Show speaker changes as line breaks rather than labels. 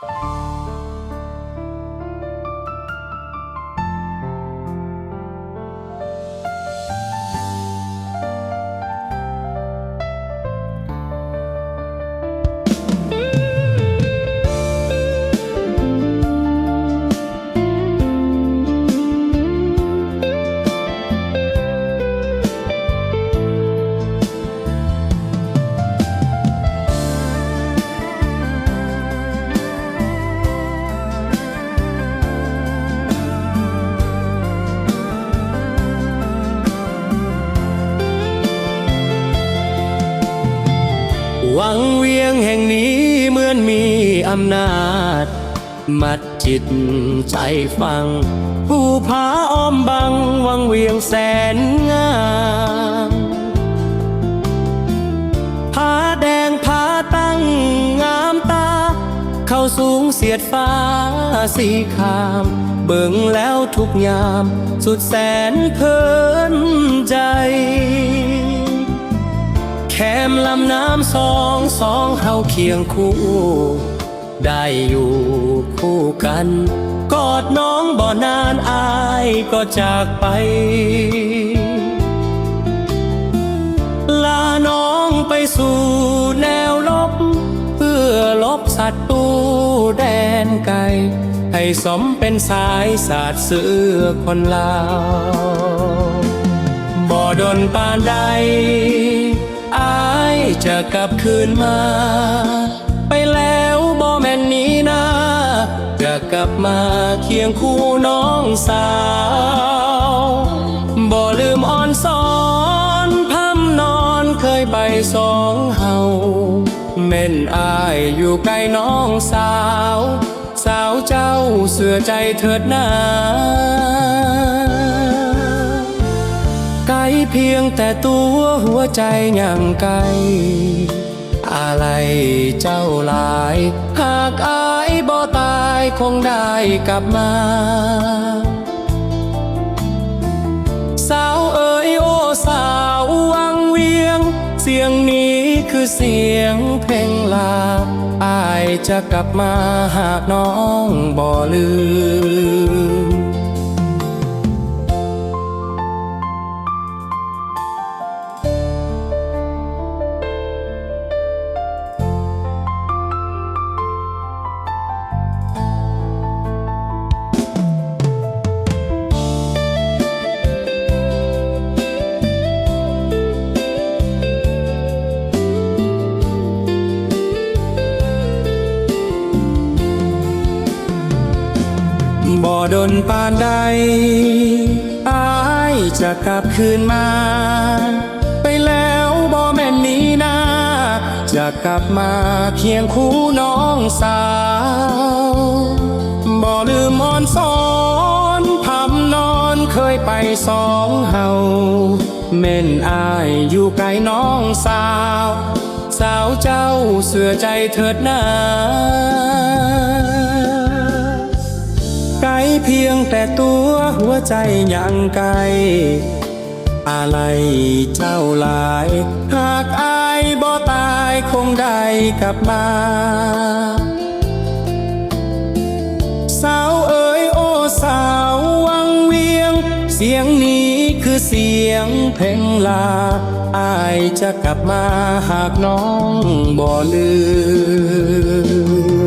Bye. วังเวียงแห่งนี้เหมือนมีอำนาจ มัดจิตใจฟัง ผู้ผาอ้อมบัง วังเวียงแสนงามผาแดงผาตั้งงามตา เข้าสูงเสียดฟ้าสีคราม เบิ่งแล้วทุกยาม สุดแสนเพลินใจ มลำน้ำสองสองเฮาเคียงคู่ ได้อยู่คู่กัน กอดน้องบ่นานอายก็จากไป ลาน้องไปสู่แนวลบ เพื่อลบศัตรูแดนไกลให้สมเป็นสายศาสาดเสือคนลาว บ่ดนปานใด จะกลับคืนมา ไปแล้วบ่แม่นนี้นาจะกลับมาเคียงคู่น้องสาวบ่ลืมอ่อนสอนพำนอนเคยไปสองเฮาเม่นอายอยู่ใกล้น้องสาว สาวเจ้าเสือใจเถิดนา ไกลเพียงแต่ตัวหัวใจยังไกล อะไรเจ้าหลาย หากอายบ่ตายคงได้กลับมา สาวเอ๋ยโอ้สาววังเวียง เสียงนี้คือเสียงเพลงลาอายจะกลับมาหากน้องบ่ลืม ดนปานใดอายจะกลับคืนมา ไปแล้วบ่แม่นนี้นาจะกลับมาเคียงคู่น้องสาวบ่ลืมอ่อนสอนพำนอนเคยไปสองเฮาเม่นอายอยู่ไกลน้องสาว สาวเจ้าเสื่อใจเถิดนา เพียงแต่ตัวหัวใจยังไกล อะไรเจ้าหลาย หากอายบ่ตายคงได้กลับมา สาวเอ๋ยโอ้สาววังเวียง เสียงนี้คือเสียงเพลงลา อายจะกลับมาหากน้องบ่ลืม